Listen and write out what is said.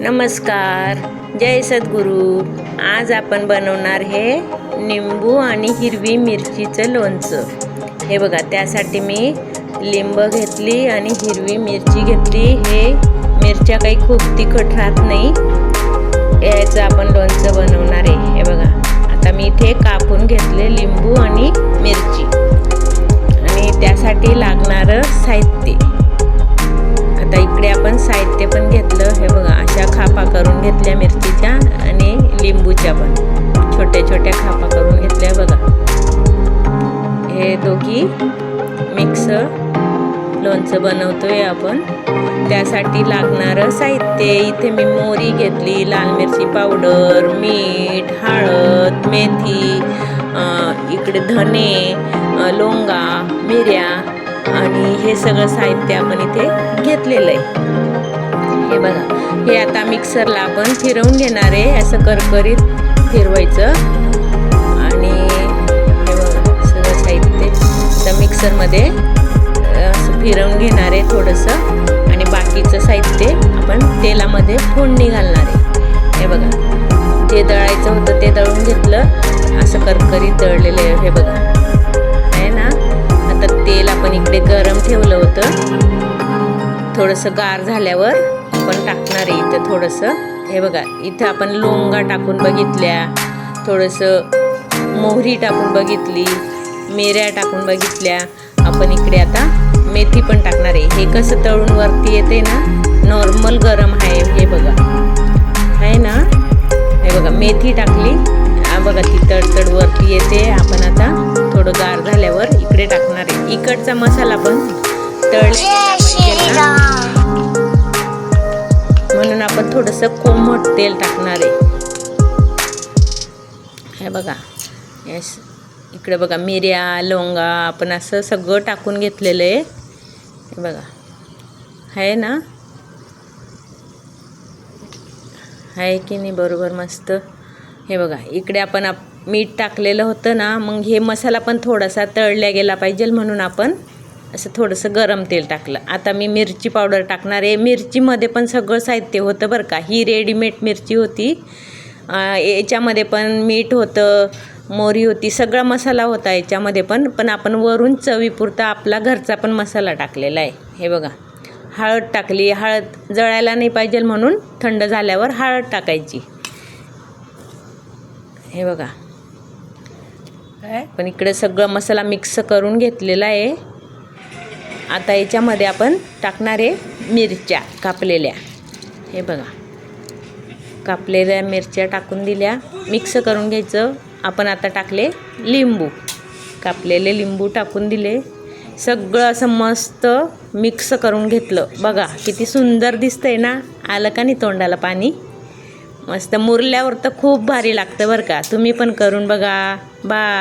नमस्कार. जय सद्गुरू. आज आपण बनवणार हे निंबू आणि हिरवी मिरचीचं लोणचं. हे बघा त्यासाठी मी लिंब घेतली आणि हिरवी मिरची घेतली. हे मिरच्या काही खूप तिखट राहत नाही. याचं आपण लोणचं बनवणार आहे. हे बघा आता मी इथे कापून घेतले लिंबू आणि मिरची. आणि त्यासाठी लागणारं साहित्य हिरव्या मिरचीच्या आणि लिंबूच्या पण. छोट्या छोट्या खापा करून घेतल्या बघा. हे दोघी मिक्स लोणचं बनवतोय आपण. त्यासाठी लागणारं साहित्य इथे मी मोरी घेतली लाल मिरची पावडर मीठ हळद मेथी इकडे धने लोंगा मिऱ्या आणि हे सगळं साहित्य आपण इथे घेतलेलं आहे. हे बघा हे आता मिक्सरला आपण फिरवून घेणार आहे. असं करकरीत फिरवायचं. आणि हे बघा सगळं साहित्य तर मिक्सरमध्ये असं फिरवून घेणार आहे थोडंसं. आणि बाकीचं साहित्य आपण तेलामध्ये फोडणी घालणार आहे. हे बघा जे दळायचं होतं ते दळून घेतलं. असं करकरीत दळलेलं आहे हे बघा. थोडंसं गार झाल्यावर आपण टाकणार आहे इथं थोडंसं. हे बघा इथं आपण लोंगा टाकून बघितल्या थोडंसं मोहरी टाकून बघितली मिऱ्या टाकून बघितल्या. आपण इकडे आता मेथी पण टाकणार आहे. हे कसं तळून वरती येते ना नॉर्मल गरम आहे. हे बघा. आहे ना? हे बघा मेथी टाकली. बघा ती तडतड वरती येते. आपण आता थोडं गार झाल्यावर इकडे टाकणार आहे. इकडचा मसाला पण तळले म्हणून आपण थोडंसं कोमट तेल टाकणार आहे. हे बघा यस इकडे बघा मिऱ्या लवंगा आपण असं सगळं टाकून घेतलेलं आहे. हे बघा आहे ना? आहे की नाही? बरोबर मस्त. हे बघा इकडे आपण आप मीठ टाकलेलं होतं ना मग हे मसाला पण थोडासा तळल्या गेला पाहिजे म्हणून आपण. असं थोडंसं गरम तेल टाकलं. आता मी मिरची पावडर टाकणार आहे. मिरचीमध्ये पण सगळं साहित्य होतं बरं का. ही रेडीमेड मिरची होती. याच्यामध्ये पण मीठ होतं मोरी होती सगळा मसाला होता याच्यामध्ये पण. पण आपण वरून चवीपुरता आपला घरचा पण मसाला टाकलेला आहे. हे बघा. हळद टाकली. हळद जळायला नाही पाहिजे म्हणून थंड झाल्यावर हळद टाकायची. हे बघा. काय? पण इकडे सगळं मसाला मिक्स करून घेतलेला आहे. आता याच्यामध्ये आपण टाकणार आहे मिरच्या कापलेल्या. हे बघा. कापलेल्या मिरच्या टाकून दिल्या. मिक्स करून घ्यायचं. आपण आता टाकले लिंबू. कापलेले लिंबू टाकून दिले. सगळं असं मस्त मिक्स करून घेतलं. बघा किती सुंदर दिसतंय ना? आलं का नाही तोंडाला पाणी? मस्त मुरल्यावर तर खूप भारी लागतं बरं का. तुम्ही पण करून बघा. बाय.